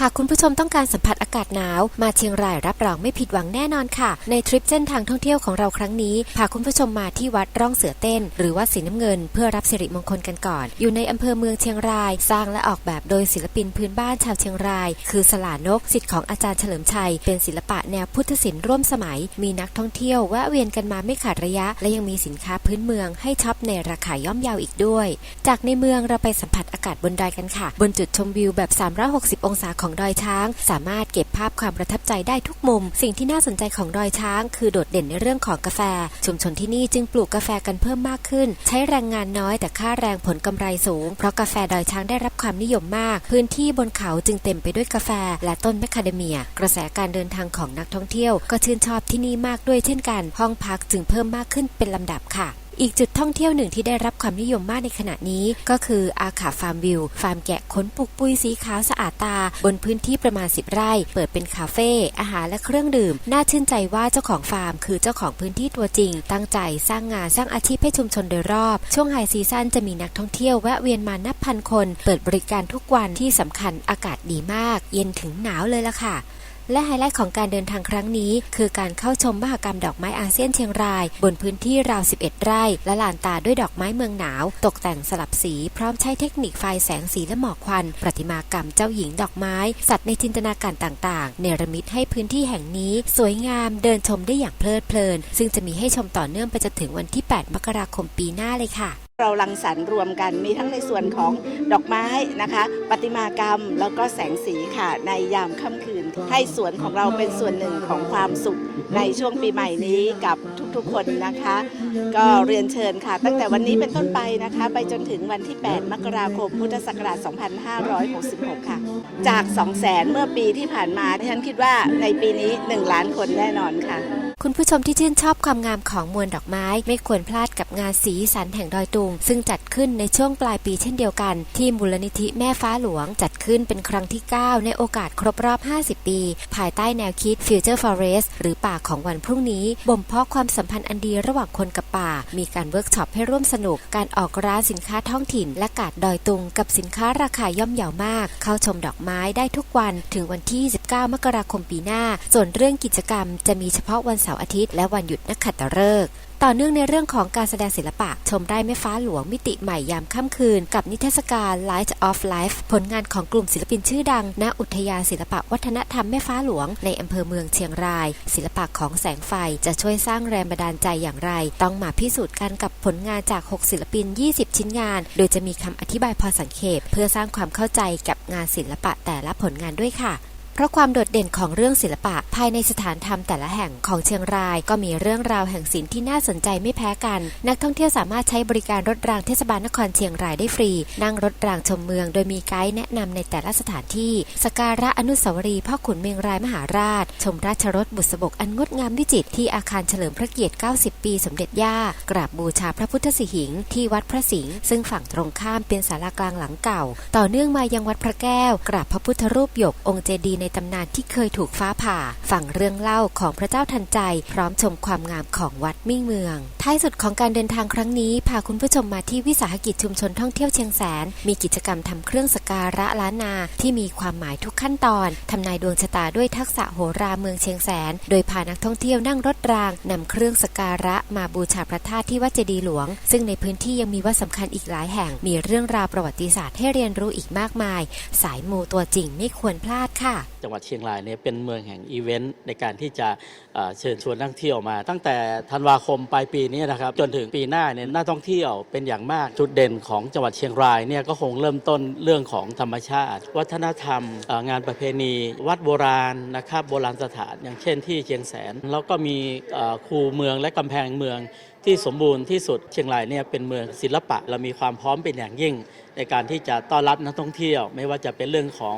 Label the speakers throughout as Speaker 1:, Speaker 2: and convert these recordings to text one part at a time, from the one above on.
Speaker 1: หากคุณผู้ชมต้องการสัมผัสอากาศหนาว มาเชียงรายรับรองไม่ผิดหวังแน่นอนค่ะ ในทริปเส้นทางท่องเที่ยวของเราครั้งนี้พาคุณผู้ชมมาที่วัดร่องเสือเต้น หรือวัดสีน้ำเงิน เพื่อรับสิริมงคลกันก่อน อยู่ในอำเภอเมืองเชียงราย สร้างและออกแบบโดยศิลปินพื้นบ้านชาวเชียงราย คือสลานกสิทธิ์ของอาจารย์เฉลิมชัย เป็นศิลปะแนวพุทธศิลป์ร่วมสมัย มีนักท่องเที่ยวแวะเวียนกันมาไม่ขาดระยะ และยังมีสินค้าพื้นเมืองให้ช็อปในราคาย่อมเยาอีกด้วย จากในเมืองเราไปสัมผัสอากาศบนดอยกันค่ะ บนจุดชมวิวแบบ 360 องศาของดอยช้าง สามารถเก็บภาพความประทับใจได้ทุกมุม สิ่งที่น่าสนใจของดอยช้าง คือโดดเด่นในเรื่องของกาแฟ ชุมชนที่นี่จึงปลูกกาแฟกันเพิ่มมากขึ้น ใช้แรงงานน้อยแต่ค่าแรงผลกำไรสูง เพราะกาแฟดอยช้างได้รับความนิยมมาก พื้นที่บนเขาจึงเต็มไปด้วยกาแฟ และต้นแมคคาเดเมีย กระแสการเดินทางของนักท่องเที่ยว ก็ชื่นชอบที่นี่มากด้วยเช่นกัน ห้องพักจึงเพิ่มมากขึ้นเป็นลำดับค่ะ อีกจุดท่องเที่ยวหนึ่งที่ได้รับความนิยมมากในขณะนี้ ก็คืออาขาฟาร์มวิว ฟาร์มแกะขนปุกปุยสีขาวสะอาดตา บนพื้นที่ประมาณ 10 ไร่ เปิดเป็นคาเฟ่อาหารและเครื่องดื่ม น่าชื่นใจว่าเจ้าของฟาร์ม คือเจ้าของพื้นที่ตัวจริง ตั้งใจสร้างงานสร้างอาชีพให้ชุมชนโดยรอบ ช่วงไฮซีซั่นจะมีนักท่องเที่ยวแวะเวียนมานับพันคน เปิดบริการทุกวันที่สำคัญอากาศดีมาก เย็นถึงหนาวเลยล่ะค่ะ และไฮไลท์ของการเดินทางครั้งนี้ คือการเข้าชมมหกรรมดอกไม้อาเซียนเชียงราย บนพื้นที่ราว 11 ไร่ และลานตาด้วยดอกไม้เมืองหนาว ตกแต่งสลับสี พร้อมใช้เทคนิคไฟแสงสีและหมอกควัน ประติมากรรมเจ้าหญิงดอกไม้ สัตว์ในจินตนาการต่างๆ เนรมิตให้พื้นที่แห่งนี้ สวยงามเดินชมได้อย่างเพลิดเพลิน ซึ่งจะมีให้ชมต่อเนื่องไปจนถึงวันที่ 8 มกราคมปีหน้าเลยค่ะ
Speaker 2: เรารังสรรรวมกันมีทั้งในส่วนของดอกไม้นะคะประติมากรรมแล้วก็แสงสีค่ะในยามค่ำคืน ให้สวนของเราเป็นส่วนหนึ่งของความสุขในช่วงปีใหม่นี้กับทุกๆคนนะคะ ก็เรียนเชิญค่ะ ตั้งแต่วันนี้เป็นต้นไปนะคะ ไปจนถึงวันที่ 8 มกราคม พุทธศักราช 2566 ค่ะ จาก 200,000 เมื่อปีที่ผ่านมาที่ฉันคิดว่าในปีนี้ 1 ล้านคนแน่นอนค่ะ
Speaker 1: คุณผู้ชมที่ชื่นชอบความงามของมวลดอกไม้ ไม่ควรพลาดกับงานสีสันแห่งดอยตุง ซึ่งจัดขึ้นในช่วงปลายปีเช่นเดียวกัน ที่มูลนิธิแม่ฟ้าหลวงจัดขึ้นเป็นครั้งที่ 9 ในโอกาสครบรอบ 50 ปี ภายใต้แนวคิด Future Forest หรือป่าของวันพรุ่งนี้ บ่มเพาะความสัมพันธ์อันดีระหว่างคนกับป่า มีการเวิร์กช็อปให้ร่วมสนุก การออกร้านสินค้าท้องถิ่น และกาดดอยตุง กับสินค้าราคาย่อมเยาวมาก เข้าชมดอกไม้ได้ทุกวันถึงวันที่ 19 มกราคมปีหน้า ส่วนเรื่องกิจกรรมจะมีเฉพาะวันเสาร์อาทิตย์และวันหยุดนักขัตฤกษ์ ต่อเนื่องในเรื่องของการแสดงศิลปะ ชมได้แม่ฟ้าหลวงมิติใหม่ยามค่ำคืน กับนิทรรศการ Light of Life ผลงานของกลุ่มศิลปินชื่อดัง ณ อุทยานศิลปะวัฒนธรรมแม่ฟ้าหลวง ในอำเภอเมืองเชียงราย ศิลปะของแสงไฟจะช่วยสร้างแรงบันดาลใจอย่างไร ต้องมาพิสูจน์กันกับผลงานจาก 6 ศิลปิน 20 ชิ้นงาน โดยจะมีคำอธิบายพอสังเขปเพื่อสร้างความเข้าใจกับงานศิลปะแต่ละผลงานด้วยค่ะ เพราะความโดดเด่นของเรื่องศิลปะภายในสถานธรรมแต่ละแห่งของเชียงราย ก็มีเรื่องราวแห่งศิลป์ที่น่าสนใจไม่แพ้กัน นักท่องเที่ยวสามารถใช้บริการรถรางเทศบาลนครเชียงรายได้ฟรี นั่งรถรางชมเมือง โดยมีไกด์แนะนำในแต่ละสถานที่ สการะอนุสาวรีย์พ่อขุนเมืองรายมหาราช ชมราชรถบุษบกอันงดงามวิจิตรที่อาคารเฉลิมพระเกียรติ 90 ปี สมเด็จย่ากราบบูชาพระพุทธสิหิงค์ที่วัดพระสิงห์ซึ่งฝั่งตรงข้ามเป็นศาลากลางหลังเก่า ต่อเนื่องมายังวัดพระแก้ว กราบพระพุทธรูปหยกองค์เจดีย์ในตำนานที่เคยถูกฟ้าผ่า ฟังเรื่องเล่าของพระเจ้าทันใจ พร้อมชมความงามของวัดมิ่งเมือง ท้ายสุดของการเดินทางครั้งนี้ พาคุณผู้ชมมาที่วิสาหกิจชุมชนท่องเที่ยวเชียงแสน มีกิจกรรมทำเครื่องสการะล้านนาที่มีความหมายทุกขั้นตอนทำนายดวงชะตาด้วยทักษะโหราเมืองเชียงแสน โดยพานักท่องเที่ยวนั่งรถรางนำเครื่องสกการะมาบูชาพระธาตุที่วัดเจดีย์หลวง ซึ่งในพื้นที่ยังมีวัดสำคัญอีกหลายแห่ง มีเรื่องราวประวัติศาสตร์ให้เรียนรู้อีกมากมาย สายมูตัวจริงไม่ควรพลาดค่ะ
Speaker 3: จังหวัดเชียงรายเนี่ยเป็นเมืองแห่งอีเวนต์ในการที่จะเชิญชวนนักท่องเที่ยวมา ตั้งแต่ธันวาคมปลายปีนี้นะครับจนถึงปีหน้าเนี่ยนักท่องเที่ยวเป็นอย่างมากจุดเด่นของจังหวัดเชียงรายเนี่ยก็คงเริ่มต้นเรื่องของธรรมชาติ วัฒนธรรม งานประเพณี วัดโบราณนะครับโบราณสถาน อย่างเช่นที่เชียงแสนแล้วก็มีคูเมืองและกำแพงเมือง ที่สมบูรณ์ที่สุดเชียงรายเนี่ยเป็นเมืองศิลปะ เรามีความพร้อมเป็นอย่างยิ่ง ในการที่จะต้อนรับนักท่องเที่ยว ไม่ว่าจะเป็นเรื่องของ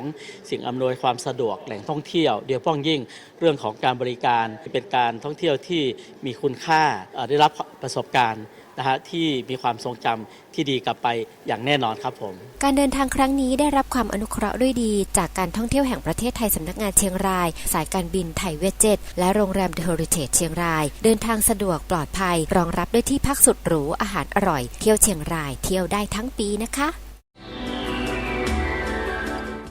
Speaker 3: สิ่งอำนวยความสะดวกแหล่งท่องเที่ยว เดียวพ้องยิ่งเรื่องของการบริการเป็นการท่องเที่ยวที่มีคุณค่าได้รับประสบการณ์ นะฮะที่มีความทรงจำที่ดีกลับไปอย่างแน่นอนครับผม
Speaker 1: การเดินทางครั้งนี้ได้รับความอนุเคราะห์ด้วยดี จากการท่องเที่ยวแห่งประเทศไทยสำนักงานเชียงราย สายการบินไทยเวจเจ็ตและโรงแรมเดอะเฮอริเทจเชียงราย เดินทางสะดวกปลอดภัย รองรับด้วยที่พักสุดหรูอาหารอร่อย เที่ยวเชียงรายเที่ยวได้ทั้งปีนะคะ